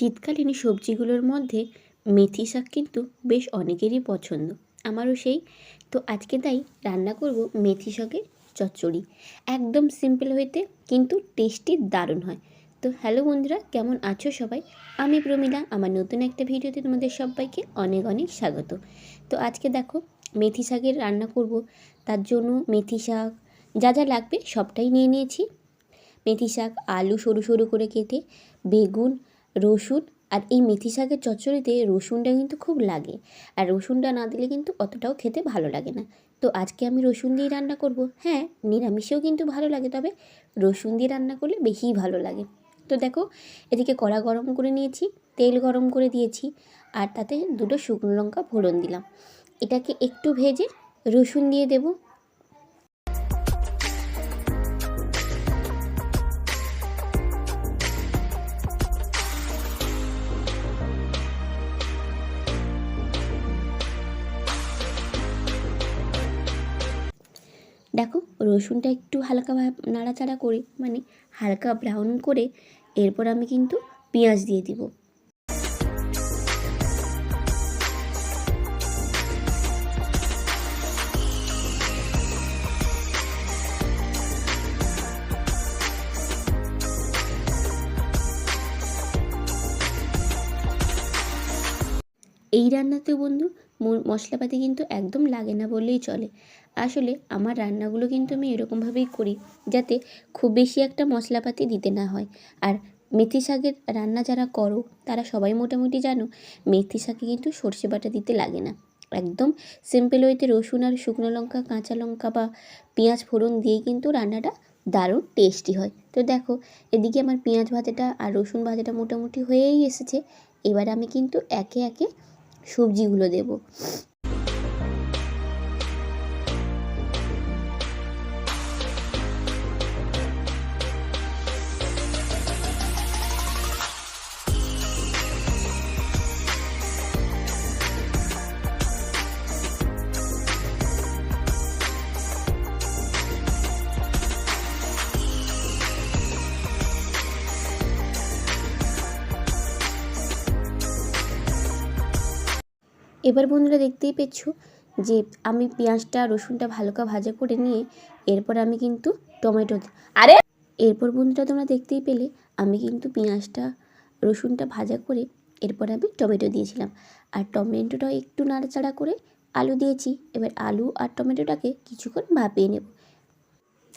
দামি সবজিগুলোর মধ্যে মেথি শাক কিন্তু বেশ অনেকেরই পছন্দ। আমারও সেই। তো আজকে তাই রান্না করব মেথি শাকের চচ্চড়ি। একদম সিম্পল হইতে কিন্তু টেস্টি দারুণ হয়। তো হ্যালো বন্ধুরা, কেমন আছো সবাই? আমি প্রমিলা। আমার নতুন একটা ভিডিওতে তোমাদের সবাইকে অনেক অনেক স্বাগত। তো আজকে দেখো মেথি শাকের রান্না করব। তার জন্য মেথি শাক যা যা লাগবে সবটাই নিয়ে নিয়েছি। মেথি শাক, আলু সরু সরু করে কেটে, বেগুন রসুন আর এই মেথি শাকের চচ্চড়িতে রসুনটা কিন্তু খুব লাগে। আর রসুনটা না দিলে কিন্তু অতটাও খেতে ভালো লাগে না। তো আজকে আমি রসুন দিয়ে রান্না করব। হ্যাঁ নিরামিষেও কিন্তু ভালো লাগে, তবে রসুন দিয়ে রান্না করলে বেশিই ভালো লাগে। তো দেখো, এদিকে কড়া গরম করে নিয়েছি, তেল গরম করে দিয়েছি, আর তাতে দুটো শুকনো লঙ্কা ফোড়ন দিলাম। এটাকে একটু ভেজে রসুন দিয়ে দেবো। দেখো, রসুনটা একটু হালকা নাড়াচাড়া করে মানে হালকা ব্রাউন করে এরপর আমি কিন্তু পেঁয়াজ দিয়ে দিব। এই রান্নাতে বন্ধু মশলাপাতি কিন্তু একদম লাগে না বললেই চলে। আসলে আমার রান্নাগুলো কিন্তু আমি এরকমভাবেই করি, যাতে খুব বেশি একটা মশলাপাতি দিতে না হয়। আর মেথি শাকের রান্না যারা করো, তারা সবাই মোটামুটি জানো, মেথি শাকে কিন্তু সর্ষে বাটা দিতে লাগে না। একদম সিম্পল ওয়েতে রসুন আর শুকনো লঙ্কা, কাঁচা লঙ্কা বা পেঁয়াজ ফোড়ন দিয়ে কিন্তু রান্নাটা দারুণ টেস্টি হয়। তো দেখো, এদিকে আমার পেঁয়াজ ভাজাটা আর রসুন ভাজাটা মোটামুটি হয়েই এসেছে। এবার আমি কিন্তু একে একে সবজিগুলো দেবো। এবার বন্ধুরা দেখতেই পেয়েছ যে আমি পেঁয়াজটা, রসুনটা ভালো করে ভাজা করে নিয়ে এরপর আমি কিন্তু টমেটো আরে! এরপর বন্ধুরা তোমরা দেখতেই পেলে, আমি কিন্তু পেঁয়াজটা, রসুনটা ভাজা করে এরপর আমি টমেটো দিয়েছিলাম। আর টমেটোটা একটু নাড়াচাড়া করে আলু দিয়েছি। এবার আলু আর টমেটোটাকে কিছুক্ষণ ভাপিয়ে নেব।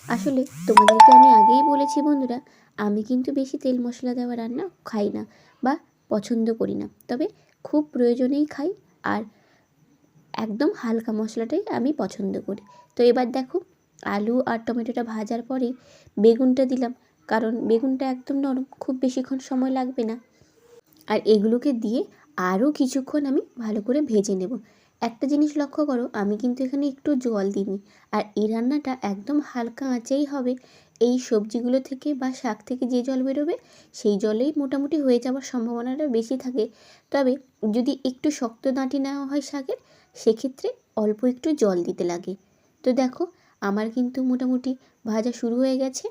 আসলে তোমাদেরকে আমি আগেই বলেছি বন্ধুরা, আমি কিন্তু বেশি তেল মশলা দেওয়া রান্না খাই না বা পছন্দ করি না। তবে খুব প্রয়োজনেই খাই আর একদম হালকা মশলাটাই আমি পছন্দ করি। তো এবার দেখো, আলু আর টমেটোটা ভাজার পরে বেগুনটা দিলাম, কারণ বেগুনটা একদম নরম, খুব বেশিক্ষণ সময় লাগবে না। আর এগুলোকে দিয়ে আরও কিছুক্ষণ আমি ভালো করে ভেজে নেব। একটা জিনিস লক্ষ্য করো, আমি কিন্তু এখানে একটু জল দিইনি, আর এই রান্নাটা একদম হালকা আঁচেই হবে এই সবজিগুলো থেকে বা শাক থেকে যে জল বেরোবে, সেই জলেই মোটামুটি হয়ে যাওয়ার সম্ভাবনাটা বেশি থাকে। তবে যদি একটু শক্ত দাঁটি নেওয়া হয় শাকের, সেক্ষেত্রে অল্প একটু জল দিতে লাগে। তো দেখো, আমার কিন্তু মোটামুটি ভাজা শুরু হয়ে গেছে।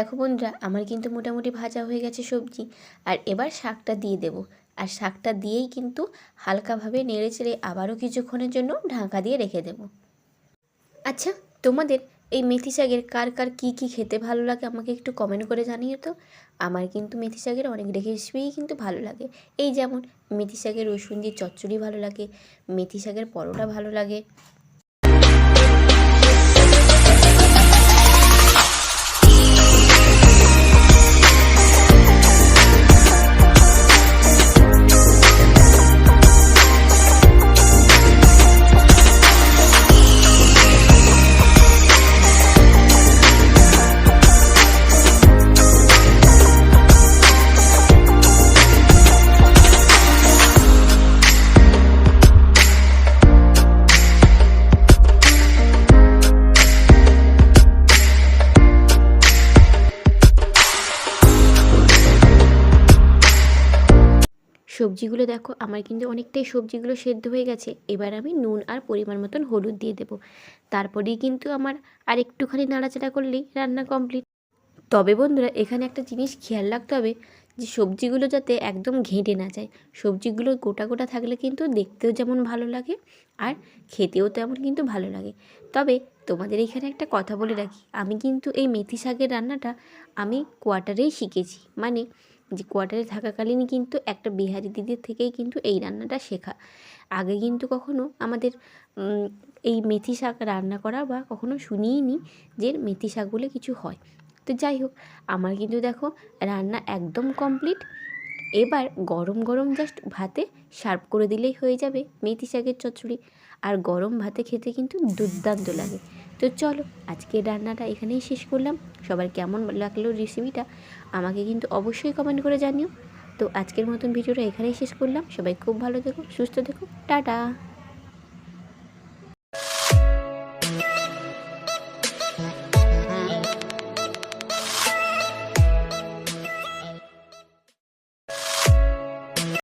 দেখো বন্ধুরা, আমার কিন্তু মোটামুটি ভাজা হয়ে গেছে সবজি। আর এবার শাকটা দিয়ে দেব। আর শাকটা দিয়েই কিন্তু হালকাভাবে নেড়ে চেড়ে আবারও কিছুক্ষণের জন্য ঢাকা দিয়ে রেখে দেব। আচ্ছা তোমাদের এই মেথি শাকের কার কার কী কী খেতে ভালো লাগে আমাকে একটু কমেন্ট করে জানিয়ে তো। আমার কিন্তু মেথি শাকের অনেক রেসিপিই কিন্তু ভালো লাগে। এই যেমন, মেথি শাকের রসুন দিয়ে চচ্চড়ি ভালো লাগে, মেথি শাকের পরোটা ভালো লাগে সবজিগুলো দেখো, আমার কিন্তু অনেকটাই সবজিগুলো সেদ্ধ হয়ে গেছে। এবার আমি নুন আর পরিমাণ মতন হলুদ দিয়ে দেবো। তারপরেই কিন্তু আমার আর একটুখানি নাড়াচাড়া করলেই রান্না কমপ্লিট তবে বন্ধুরা, এখানে একটা জিনিস খেয়াল রাখতে হবে যে, সবজিগুলো যাতে একদম ঘেঁটে না যায়। সবজিগুলো গোটা গোটা থাকলে কিন্তু দেখতেও যেমন ভালো লাগে আর খেতেও তেমন কিন্তু ভালো লাগে। তবে তোমাদের এখানে একটা কথা বলে রাখি, আমি কিন্তু এই মেথি শাকের রান্নাটা আমি কোয়ার্টারেই শিখেছি। মানে যে কোয়ার্টারে থাকাকালীনই কিন্তু একটা বিহারি দিদির থেকেই কিন্তু এই রান্নাটা শেখা। আগে কিন্তু কখনো আমাদের এই মেথি শাক রান্না করা বা কখনো শুনিই নি যে মেথি শাক বলে কিছু হয়। তো যাই হোক, আমার কিন্তু দেখো রান্না একদম কমপ্লিট এবার গরম গরম জাস্ট ভাতে সার্ভ করে দিলেই হয়ে যাবে মেথি শাকের চচ্চড়ি। আর গরম ভাতে খেতে কিন্তু দুর্দান্ত লাগে। তো চলো আজকে রান্নাটা এখানেই শেষ করলাম। সবার কেমন লাগল রেসিপিটা আমাকে কিন্তু অবশ্যই কমেন্ট করে জানিও। তো আজকের মতন ভিডিওটা এখানেই শেষ করলাম। সবাই খুব ভালো থেকো, সুস্থ থেকো, টাটা!